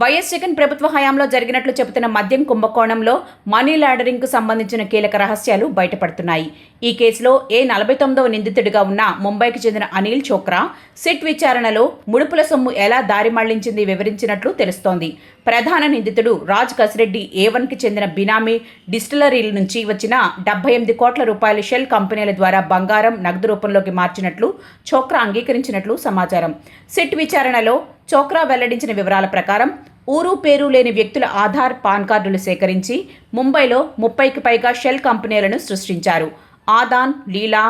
YS Jagan ప్రభుత్వ హయాంలో జరిగినట్లు చెబుతున్న మద్యం కుంభకోణంలో మనీ లాండరింగ్కు సంబంధించిన కీలక రహస్యాలు బయటపడుతున్నాయి. ఈ కేసులో ఏ నలభై తొమ్మిదవ నిందితుడిగా ఉన్న ముంబైకి చెందిన అనిల్ చోక్రా సిట్ విచారణలో ముడుపుల సొమ్ము ఎలా దారి మళ్ళించింది వివరించినట్లు తెలుస్తోంది. ప్రధాన నిందితుడు రాజ్ కసిరెడ్డి ఏ వన్కి చెందిన బినామీ డిస్టిలరీల నుంచి వచ్చిన డెబ్బై ఎనిమిది కోట్ల రూపాయల షెల్ కంపెనీల ద్వారా బంగారం నగదు రూపంలోకి మార్చినట్లు చోక్రా అంగీకరించినట్లు సమాచారం. సిట్ విచారణలో చోక్రా వెల్లడించిన వివరాల ప్రకారం ఊరు పేరు లేని వ్యక్తుల ఆధార్ పాన్ కార్డులు సేకరించి ముంబైలో ముప్పైకి పైగా షెల్ కంపెనీలను సృష్టించారు. ఆదాన్ లీలా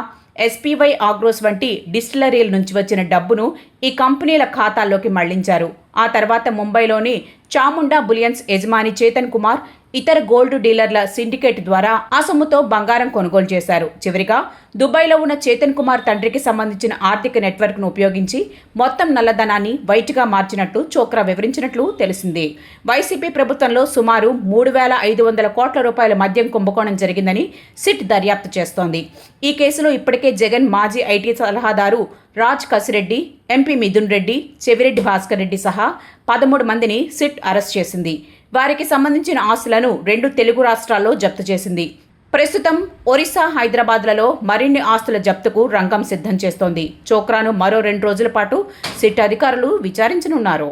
ఎస్పీవై ఆగ్రోస్ వంటి డిస్టిలరీల నుంచి వచ్చిన డబ్బును ఈ కంపెనీల ఖాతాల్లోకి మళ్ళించారు. ఆ తర్వాత ముంబైలోని చాముండా బులియన్స్ యజమాని చేతన్ కుమార్ ఇతర గోల్డ్ డీలర్ల సిండికేట్ ద్వారా ఆ సొమ్ముతో బంగారం కొనుగోలు చేశారు. చివరిగా దుబాయ్లో ఉన్న చేతన్ కుమార్ తండ్రికి సంబంధించిన ఆర్థిక నెట్వర్క్ను ఉపయోగించి మొత్తం నల్లధనాన్ని వైట్గా మార్చినట్టు చోక్రా వివరించినట్లు తెలిసింది. వైసీపీ ప్రభుత్వంలో సుమారు మూడు వేల ఐదు వందల కోట్ల రూపాయల మద్యం కుంభకోణం జరిగిందని సిట్ దర్యాప్తు చేస్తోంది. ఈ కేసులో ఇప్పటికే జగన్ మాజీ ఐటీ సలహాదారు రాజ్ కసిరెడ్డి ఎంపీ మిథున్ రెడ్డి చెవిరెడ్డి భాస్కర్ రెడ్డి సహా పదమూడు మందిని సిట్ అరెస్ట్ చేసింది. వారికి సంబంధించిన ఆస్తులను రెండు తెలుగు రాష్ట్రాల్లో జప్తు చేసింది. ప్రస్తుతం ఒరిస్సా హైదరాబాద్లలో మరిన్ని ఆస్తుల జప్తుకు రంగం సిద్ధం చేస్తోంది. చోక్రాను మరో రెండు రోజుల పాటు సిట్ అధికారులు విచారించనున్నారు.